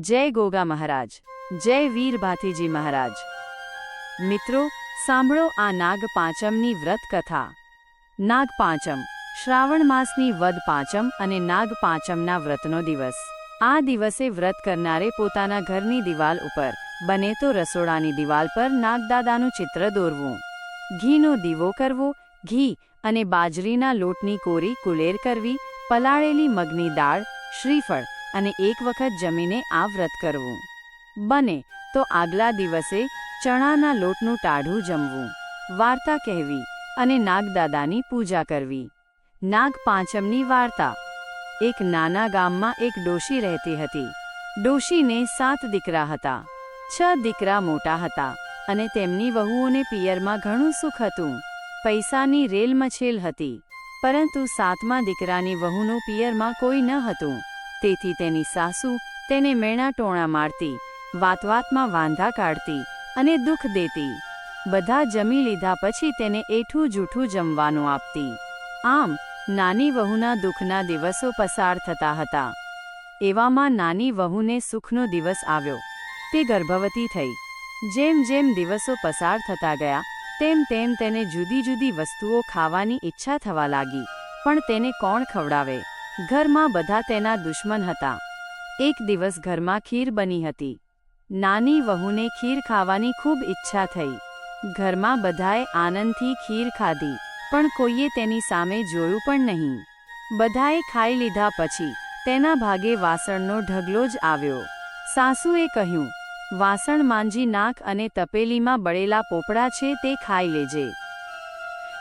જય ગોગા મહારાજ. જય વીર ભાથીજી મહારાજ. મિત્રો, સાંભળો આ નાગ પાંચમની વ્રત કથા. નાગ પાંચમ શ્રાવણ માસની વદ પાંચમ અને નાગ પાંચમના વ્રતનો દિવસ. આ દિવસે વ્રત કરનારે પોતાના ઘરની દિવાલ ઉપર બને તો રસોડાની દિવાલ પર નાગદાદાનું ચિત્ર દોરવું. ઘીનો દીવો કરવો, ઘી અને બાજરીના લોટની કોરી કુલેર કરવી, પલાળેલી મગની દાળ, શ્રીફળ અને એક વખત જમીને આ વ્રત કરવું. બને તો આગલા દિવસે ચણાના લોટનું ટાઢું જમવું. વાર્તા કહેવી અને નાગદાદાની પૂજા કરવી. નાગ પાંચમની વાર્તા. એક નાના ગામમાં એક ડોશી રહેતી હતી. ડોશીને સાત દીકરા હતા. છ દીકરા મોટા હતા અને તેમની વહુઓને પિયરમાં ઘણું સુખ હતું. પૈસાની રેલમછેલ હતી. પરંતુ સાતમા દીકરાની વહુનું પિયરમાં કોઈ ન હતું. તેથી તેની સાસુ તેને મેણા ટોણા મારતી, વાતવાતમાં વાંધા કાઢતી અને દુઃખ દેતી. બધા જમી લીધા પછી તેને એઠું જૂઠું જમવાનું આપતી. આમ, નાની વહુના દુઃખના દિવસો પસાર થતા હતા. એવામાં નાની વહુને સુખનો દિવસ આવ્યો. તે ગર્ભવતી થઈ. જેમ જેમ દિવસો પસાર થતા ગયા, તેમ તેમ તેને જુદી જુદી વસ્તુઓ ખાવાની ઈચ્છા થવા લાગી. પણ તેને કોણ ખવડાવે? ઘરમાં બધા તેના દુશ્મન હતા. એક દિવસ ઘરમાં ખીર બની હતી. નાની વહુને ખીર ખાવાની ખૂબ ઈચ્છા થઈ. ઘરમાં બધાએ આનંદથી ખીર ખાધી, પણ કોઈએ તેની સામે જોયું પણ નહીં. બધાએ ખાઈ લીધા પછી, તેના ભાગે વાસણનો ઢગલો જ આવ્યો. સાસુએ કહ્યું, વાસણ માંજી નાખ અને તપેલીમાં બળેલા પોપડા છે તે ખાઈ લેજે.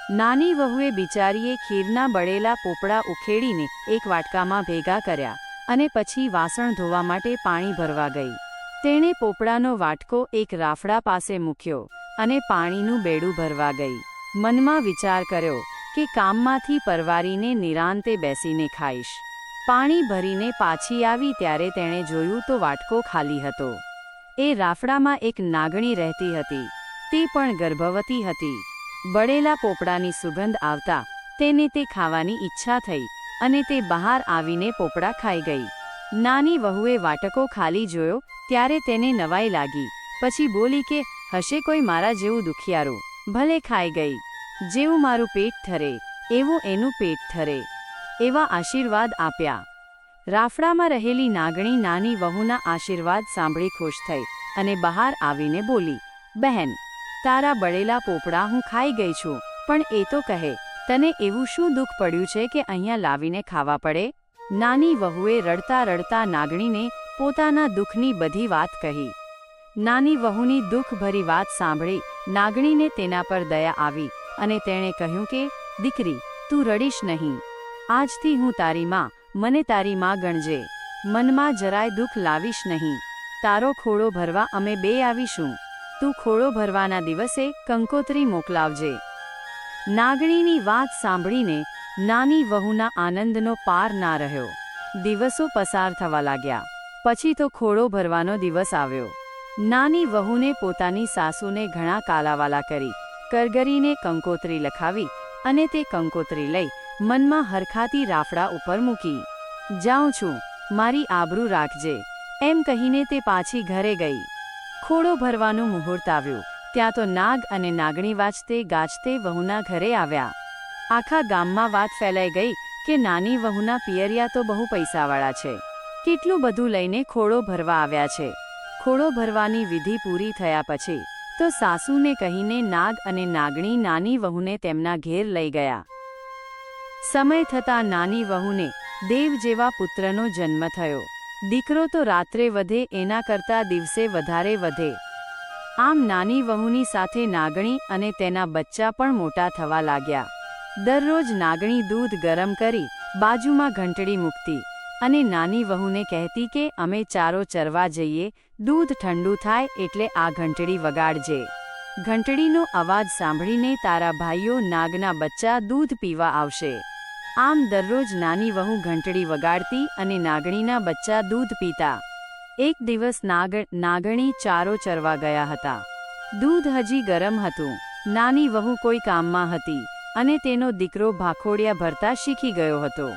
નાની વહુએ બિચારીએ ખીરના બળેલા પોપડા ઉખેડીને એક વાટકામાં ભેગા કર્યા અને પછી વાસણ ધોવા માટે પાણી ભરવા ગઈ. તેણે પોપડાનો વાટકો એક રાફડા પાસે મૂક્યો અને પાણીનું બેડું ભરવા ગઈ. મનમાં વિચાર કર્યો કે કામમાંથી પરવારીને નિરાંતે બેસીને ખાઈશ. પાણી ભરીને પાછી આવી ત્યારે તેણે જોયું તો વાટકો ખાલી હતો. એ રાફડામાં એક નાગણી રહેતી હતી. તે પણ ગર્ભવતી હતી. બળેલા પોપડાની સુગંધ આવતા, તેને તે ખાવાની ઈચ્છા થઈ અને તે બહાર આવીને પોપડા ખાઈ ગઈ. નાની વહુએ વાટકો ખાલી જોયો, ત્યારે તેને નવાઈ લાગી. પછી બોલી કે, હશે કોઈ મારા જેવું દુખિયારું. ભલે ખાઈ ગઈ. જેવું મારું પેટ ઠરે, એવું એનું પેટ ઠરે. એવા આશીર્વાદ આપ્યા. રાફડામાં રહેલી નાગણી નાની વહુના આશીર્વાદ સાંભળી ખુશ થઈ અને બહાર આવીને બોલી, બહેન તારા બળેલા પોપડા હું ખાઈ ગઈ છું. પણ એ તો કહે, તને એવું શું દુઃખ પડ્યું છે કે અહીંયા લાવીને ખાવા પડે? નાની વહુએ રડતા રડતા નાગણીને પોતાના દુઃખની બધી વાત કહી. નાની વહુની દુઃખભરી વાત સાંભળી નાગણીને તેના પર દયા આવી અને તેણે કહ્યું કે, દીકરી, તું રડીશ નહીં. આજથી હું તારી માં, મને તારી માં ગણજે. મનમાં જરાય દુઃખ લાવીશ નહીં. તારો ખોળો ભરવા અમે બે આવીશું. તું ખોળો ભરવાના દિવસે કંકોત્રી મોકલાવજે. નાગણીની વાત સાંભળીને નાની વહુના આનંદનો પાર ના રહ્યો. દિવસો પસાર થવા લાગ્યા. પછી તો ખોળો ભરવાનો દિવસ આવ્યો. નાની વહુને પોતાની સાસુને ઘણા કાલાવાલા કરી, કરગરીને કંકોત્રી લખાવી અને તે કંકોત્રી લઈ મનમાં હરખાતી રાફડા ઉપર મૂકી. જાઉં છું, મારી આબરૂ રાખજે. એમ કહીને તે પાછી ઘરે ગઈ. ખોડો ભરવાનું મુહૂર્ત આવ્યું. ત્યાં તો નાગ અને નાગણી વાંચતે ગાજતે વહુના ઘરે આવ્યા. આખા ગામમાં વાત ફેલાઈ ગઈ કે નાની વહુના પિયરિયા તો બહુ પૈસાવાળા છે. કેટલું બધું લઈને ખોડો ભરવા આવ્યા છે. ખોડો ભરવાની વિધિ પૂરી થયા પછી તો સાસુને કહીને નાગ અને નાગણી નાની વહુને તેમના ઘેર લઈ ગયા. સમય થતાં નાની વહુને દેવ જેવા પુત્રનો જન્મ થયો. દીકરો તો રાત્રે વધે, એના કરતાં દિવસે વધારે વધે. આમ નાની વહુની સાથે નાગણી અને તેના બચ્ચા પણ મોટા થવા લાગ્યા. દરરોજ નાગણી દૂધ ગરમ કરી, બાજુમાં ઘંટડી મૂકતી અને નાની વહુને કહેતી કે, અમે ચારો ચરવા જઈએ, દૂધ ઠંડુ થાય એટલે આ ઘંટડી વગાડજે. ઘંટડીનો અવાજ સાંભળીને તારા ભાઈઓ નાગના બચ્ચા દૂધ પીવા આવશે. આમ દરરોજ નાની વહુ ઘંટડી વગાડતી અને નાગણીના બચ્ચા દૂધ પીતા. એક દિવસ નાગ, નાગણી ચારો ચરવા ગયા હતા. દૂધ હજી ગરમ હતું. નાની વહુ કોઈ કામમાં હતી અને તેનો દીકરો ભાખોડિયા ભરતા શીખી ગયો હતો.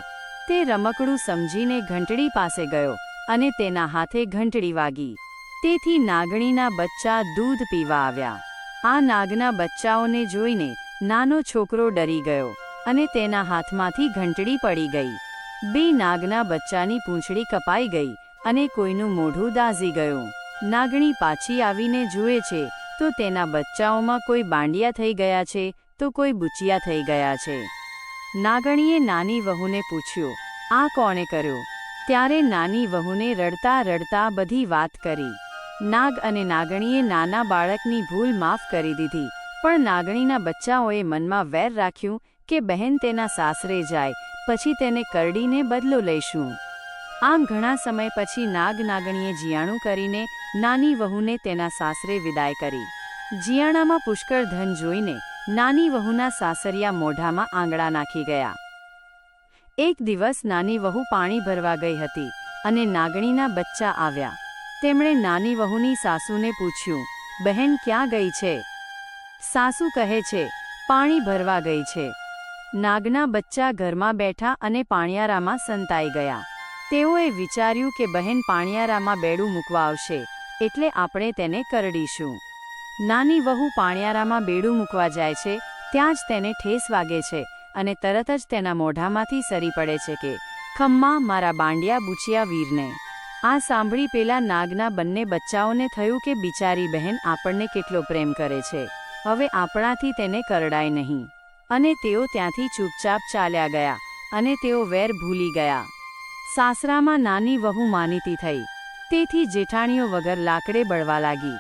તે રમકડું સમજીને ઘંટડી પાસે ગયો અને તેના હાથે ઘંટડી વાગી. તેથી નાગણીના બચ્ચા દૂધ પીવા આવ્યા. આ નાગના બચ્ચાઓને જોઈને નાનો છોકરો ડરી ગયો. અને તેના હાથમાંથી ઘંટડી પડી ગઈ. બે નાગના બચ્ચાની પૂંછડી કપાઈ ગઈ અને કોઈનું મોઢું દાઝી ગયું. નાગણી પાછી આવીને જુએ છે, તો તેના બચ્ચાઓમાં કોઈ બાંડિયા થઈ ગયા છે, તો કોઈ બુચિયા થઈ ગયા છે. નાગણીએ નાની વહુને પૂછ્યું, આ કોણે કર્યું? ત્યારે નાની વહુને રડતા રડતા બધી વાત કરી. નાગ અને નાગણીએ નાના બાળકની ભૂલ માફ કરી દીધી, પણ નાગણીના બચ્ચાઓએ મનમાં વેર રાખ્યું કે બહેન તેના સાસરે જાય, પછી તેને કરડીને બદલો લઈશું. આમ ઘણા સમય પછી નાગ નાગણીએ જીયાણું કરીને નાની વહુને તેના સાસરે વિદાય કરી. જીયાણામાં પુષ્કળ ધન જોઈને નાની વહુના સાસરિયા મોઢામાં આંગળા નાખી ગયા. એક દિવસ નાની વહુ પાણી ભરવા ગઈ હતી અને નાગણીના બચ્ચા આવ્યા. તેમણે નાની વહુની સાસુને પૂછ્યું, બહેન ક્યાં ગઈ છે? સાસુ કહે છે, પાણી ભરવા ગઈ છે. નાગના બચ્ચા ઘરમાં બેઠા અને પાણિયારામાં સંતાઈ ગયા. તેઓએ વિચાર્યું કે બહેન પાણિયારામાં બેડું મૂકવા આવશે, એટલે આપણે તેને કરડીશું. નાની વહુ પાણિયારામાં બેડું મૂકવા જાય છે, ત્યાં જ તેને ઠેસ વાગે છે અને તરત જ તેના મોઢામાંથી સરી પડે છે કે, ખમ્મા, મારા બાંડિયા બુચિયા વીરને. આ સાંભળી પેલા નાગના બંને બચ્ચાઓને થયું કે બિચારી બહેન આપણને કેટલો પ્રેમ કરે છે. હવે આપણાથી તેને કરડાય નહીં. અને તેઓ ત્યાંથી ચૂપચાપ ચાલ્યા ગયા અને તેઓ વેર ભૂલી ગયા. સાસરામાં નાની વહુ માનીતી થઈ. તેથી જેઠાણીઓ વગર લાકડે બળવા લાગી.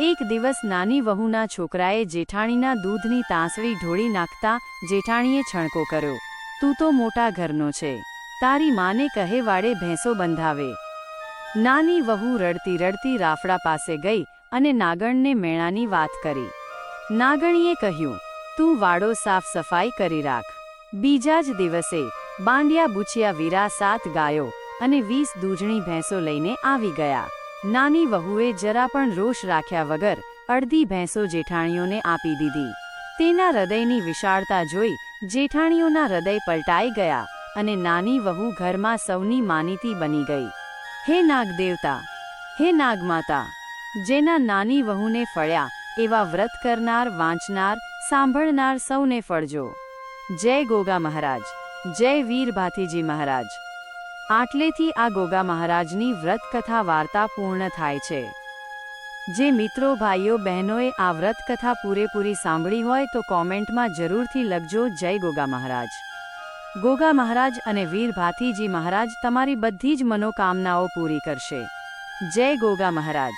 એક દિવસ નાની વહુના છોકરાએ જેઠાણીના દૂધની તાંસળી ઢોળી નાખતા જેઠાણીએ છણકો કર્યો. તું તો મોટા ઘરનો છે. તારી માને કહે વાડે ભેંસો બંધાવે. નાની વહુ રડતી રડતી રાફડા પાસે ગઈ અને નાગણને મેણાની વાત કરી. નાગણીએ કહ્યું તું વાડો સાફ સફાઈ કરી રાખ. બીજા જ દિવસે બાંડિયા બુચિયા વીરા સાત ગાયો અને વીસ દૂધણી ભેંસો લઈને આવી ગયા. નાની વહુએ જરા પણ રોષ રાખ્યા વગર અડધી ભેંસો જેઠાણીઓને આપી દીધી. તેના હૃદયની વિશાળતા જોઈ જેઠાણીઓના હૃદય પલટાઈ ગયા અને નાની વહુ ઘરમાં સૌની માનીતી બની ગઈ. હે નાગદેવતા, હે નાગમાતા, જેના નાની વહુને ફળ્યા એવા વ્રત કરનાર, વાંચનાર, સાંભળનાર સૌને ફળજો. જય ગોગા મહારાજ. જય વીર ભાથીજી મહારાજ. આટલેથી આ ગોગા મહારાજની વ્રત કથા વાર્તા પૂર્ણ થાય છે. જે મિત્રો, ભાઈઓ, બહેનોએ આ વ્રત કથા પૂરેપૂરી સાંભળી હોય તો કોમેન્ટમાં જરૂરથી લખજો, જય ગોગા મહારાજ. ગોગા મહારાજ અને વીર ભાથીજી મહારાજ તમારી બધી જ મનોકામનાઓ પૂરી કરશે. જય ગોગા મહારાજ.